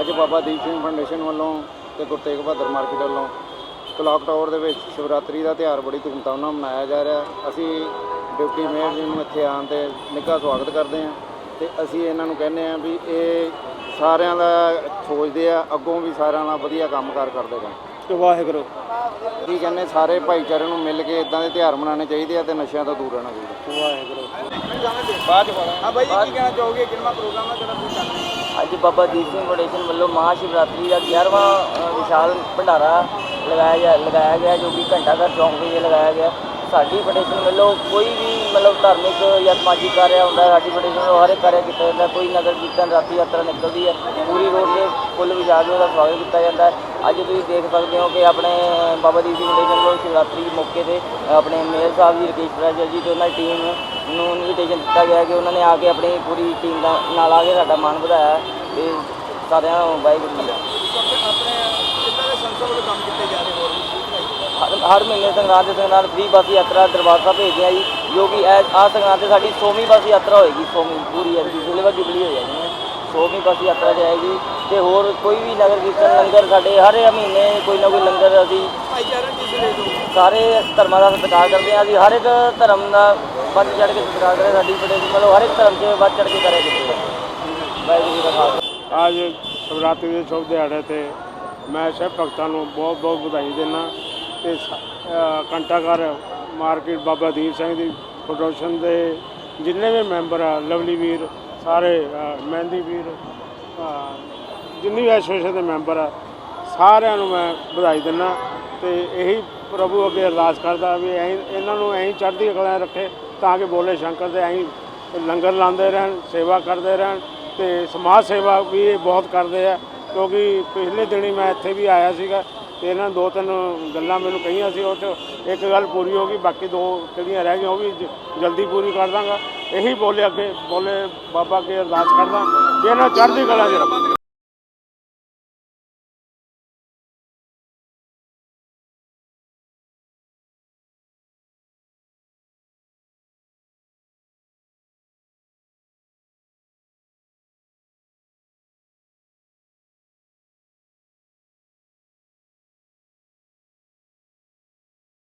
ਅੱਜ ਬਾਬਾ ਦੀਪ ਸਿੰਘ ਫਾਊਂਡੇਸ਼ਨ ਵੱਲੋਂ ਤੇ ਗੁਰੂ ਤੇਗ ਬਹਾਦਰ ਮਾਰਕੀਟ ਵੱਲੋਂ ਕਲੌਕ ਟਾਵਰ ਦੇ ਵਿੱਚ ਸ਼ਿਵਰਾਤਰੀ ਦਾ ਤਿਉਹਾਰ ਬੜੀ ਧੂਮਧਾਮ ਨਾਲ ਮਨਾਇਆ ਜਾ ਰਿਹਾ। ਅਸੀਂ ਡਿਪਟੀ ਮੇਅਰ ਜੀ ਨੂੰ ਇੱਥੇ ਆਉਣ ਤੇ ਨਿੱਘਾ ਸਵਾਗਤ ਕਰਦੇ ਹਾਂ ਤੇ ਅਸੀਂ ਇਹਨਾਂ ਨੂੰ ਕਹਿੰਦੇ ਹਾਂ ਵੀ ਇਹ ਸਾਰਿਆਂ ਦਾ ਸੋਚਦੇ ਆ ਅੱਗੋਂ ਵੀ ਸਾਰਿਆਂ ਨਾਲ ਵਧੀਆ ਕੰਮਕਾਰ ਕਰਦੇ ਰਹਿਣ। ਵਾਹਿਗੁਰੂ। ਕੀ ਕਹਿੰਦੇ ਸਾਰੇ ਭਾਈਚਾਰੇ ਨੂੰ ਮਿਲ ਕੇ ਇਦਾਂ ਦੇ ਤਿਉਹਾਰ ਮਨਾਉਣੇ ਚਾਹੀਦੇ ਆ ਤੇ ਨਸ਼ਿਆਂ ਤੋਂ ਦੂਰ ਰਹਿਣਾ ਚਾਹੀਦਾ। ਵਾਹਿਗੁਰੂ। ਬਾਅਦ ਹਾਂ ਬਾਈ ਜੀ ਕੀ ਕਹਿਣਾ ਚਾਹੋਗੇ? ਕਿੰਨਾ ਪ੍ਰੋਗਰਾਮ ਹੈ? ਤੇਰਾ ਅੱਜ ਬਾਬਾ ਦੀਪ ਸਿੰਘ ਫਾਊਂਡੇਸ਼ਨ ਵੱਲੋਂ ਮਹਾਸ਼ਿਵਰਾਤਰੀ ਦਾ 11ਵਾਂ ਵਿਸ਼ਾਲ ਭੰਡਾਰਾ ਲਗਾਇਆ ਗਿਆ ਲਗਾਇਆ ਗਿਆ ਜੋ ਕਿ ਘੰਟਾ ਘਰ ਚੌਂਕ ਵਿੱਚ ਲਗਾਇਆ ਗਿਆ। ਸਾਡੀ ਫਾਊਂਡੇਸ਼ਨ ਵੱਲੋਂ ਕੋਈ ਵੀ ਮਤਲਬ ਧਾਰਮਿਕ ਜਾਂ ਸਮਾਜਿਕ ਕਾਰਿਆ ਹੁੰਦਾ ਹੈ, ਸਾਡੀ ਫਾਊਂਡੇਸ਼ਨ ਵੱਲੋਂ ਹਰ ਇੱਕ ਕਾਰਿਆ ਕੀਤਾ ਜਾਂਦਾ ਕੋਈ ਨਗਰ ਕੀਰਤਨ ਰਾਤੀ ਯਾਤਰਾ ਨਿਕਲਦੀ ਹੈ। ਪੂਰੀ ਰੋਡ ਤੇ ਫੁੱਲ ਵਿਜਾ ਕੇ ਉਹਦਾ ਸਵਾਗਤ ਕੀਤਾ ਜਾਂਦਾ ਅੱਜ ਤੁਸੀਂ ਦੇਖ ਸਕਦੇ ਹੋ ਕਿ ਆਪਣੇ ਬਾਬਾ ਦੀਪ ਸਿੰਘ ਫਾਊਂਡੇਸ਼ਨ ਵੱਲੋਂ ਸ਼ਿਵਰਾਤਰੀ ਦੇ ਮੌਕੇ ਤੇ ਆਪਣੇ ਮੇਅਰ ਸਾਹਿਬ ਜੀ ਰਕੇਸ਼ ਪ੍ਰੈਸ਼ਰ ਜੀ ਤੇ ਉਹਨਾਂ ਦੀ ਟੀਮ ਨੂੰ ਇਨਵੀਟੇਸ਼ਨ ਦਿੱਤਾ ਗਿਆ ਕਿ ਉਹਨਾਂ ਨੇ ਆ ਕੇ ਆਪਣੀ ਪੂਰੀ ਟੀਮ ਦਾ ਨਾਲ ਆ ਕੇ ਸਾਡਾ ਮਾਣ ਵਧਾਇਆ ਹੈ ਤੇ ਸਾਰਿਆਂ ਨੂੰ ਵਾਹਿਗੁਰੂ ਜੀ ਦਾ। ਹਰ ਹਰ ਮਹੀਨੇ ਸੰਗਰਾਂਦ ਦੇ ਸੰਗਰਾਂਦ ਫ੍ਰੀ ਬੱਸ ਯਾਤਰਾ ਦਰਬਾਰ ਸਾਹਿਬ ਭੇਜਦੇ ਆ ਜੀ ਜੋ ਕਿ ਇਹ ਆਹ ਸੰਗਰਾਂਦ ਤੇ ਸਾਡੀ 100ਵੀਂ ਬੱਸ ਯਾਤਰਾ ਹੋਏਗੀ 100ਵੀਂ ਪੂਰੀ ਹੈ ਸਿਲਵਰ ਜੁਬਲੀ ਹੋ ਜਾਣੀ ਹੈ। 100ਵੀਂ ਬੱਸ ਯਾਤਰਾ ਜਾਏਗੀ ਤੇ ਹੋਰ ਕੋਈ ਵੀ ਨਗਰ ਕੀਰਤਨ ਲੰਗਰ ਸਾਡੇ ਹਰ ਮਹੀਨੇ ਕੋਈ ਨਾ ਕੋਈ ਲੰਗਰ ਅਸੀਂ ਸਾਰੇ ਧਰਮਾਂ ਦਾ ਸਤਿਕਾਰ ਕਰਦੇ ਹਾਂ ਅਸੀਂ ਹਰ ਇੱਕ ਧਰਮ ਦਾ ਵੱਧ ਚੜ੍ਹ ਕੇ ਸਤਿਕਾਰ ਕਰਦੇ ਹਾਂ। ਸਾਡੀ ਬੜੇ ਮਤਲਬ ਹਰ ਇੱਕ ਧਰਮ 'ਚ ਵੱਧ ਚੜ੍ਹ ਕੇ ਕਰਿਆ ਕੀਤੇ ਆ ਵਾਹਿਗੁਰੂ ਜੀ ਦਾ ਖਾਲਸਾ ਅੱਜ ਸ਼ਿਵਰਾਤਰੀ ਦੇ ਸ਼ੁਭ ਦਿਹਾੜੇ ਤੇ ਮੈਂ ਸਭ ਭਗਤਾਂ ਨੂੰ ਬਹੁਤ ਬਹੁਤ ਵਧਾਈ ਦਿੰਦਾ ਤੇ ਸ- ਅ, ਮਾਰਕੀਟ ਬਾਬਾ ਦੀਪ ਸਿੰਘ ਦੀ ਫਾਊਂਡੇਸ਼ਨ ਦੇ ਜਿੰਨੇ ਵੀ ਮੈਂਬਰ ਆ ਲਵਲੀ ਵੀਰ ਸਾਰੇ ਮਹਿੰਦੀ ਵੀਰ ਜਿੰਨੀ ਵੀ ਐਸੋਸੀਏਸ਼ਨ ਦੇ ਮੈਂਬਰ ਆ ਸਾਰਿਆਂ ਨੂੰ ਮੈਂ ਵਧਾਈ ਦਿੰਦਾ ਤੇ ਇਹੀ ਪ੍ਰਭੂ ਅੱਗੇ ਅਰਦਾਸ ਕਰਦਾ ਵੀ ਐਂ ਇਹਨਾਂ ਨੂੰ ਐਂ ਚੜ੍ਹਦੀ ਅਕਲਾਂ ਰੱਖੇ ਤਾਂ ਕਿ ਬੋਲੇ ਸ਼ੰਕਰ ਦੇ ਐਂ ਲੰਗਰ ਲਾਉਂਦੇ ਰਹਿਣ ਸੇਵਾ ਕਰਦੇ ਰਹਿਣ ਤੇ ਸਮਾਜ ਸੇਵਾ ਵੀ ਇਹ ਬਹੁਤ ਕਰਦੇ ਆ, ਕਿਉਂਕਿ ਪਿਛਲੇ ਦਿਨੀ ਮੈਂ ਇੱਥੇ ਵੀ ਆਇਆ ਸੀਗਾ ਤੇ ਇਹਨਾਂ ਦੋ ਤਿੰਨ ਗੱਲਾਂ ਮੈਨੂੰ ਕਹੀਆਂ ਸੀ, ਉਹ 'ਚ ਇੱਕ ਗੱਲ ਪੂਰੀ ਹੋ ਗਈ, ਬਾਕੀ ਦੋ ਜਿਹੜੀਆਂ ਰਹਿ ਗਈਆਂ ਉਹ ਵੀ ਜ- ਜਲਦੀ ਪੂਰੀ ਕਰ ਦਾਂਗਾ। ਇਹੀ ਬੋਲੇ ਅੱਗੇ, ਬੋਲੇ ਬਾਬਾ ਅੱਗੇ ਅਰਦਾਸ ਕਰਦਾ ਕਿ ਇਹਨਾਂ ਚੜ੍ਹਦੀ ਕਲਾ 'ਚ ਰੱਖੋ।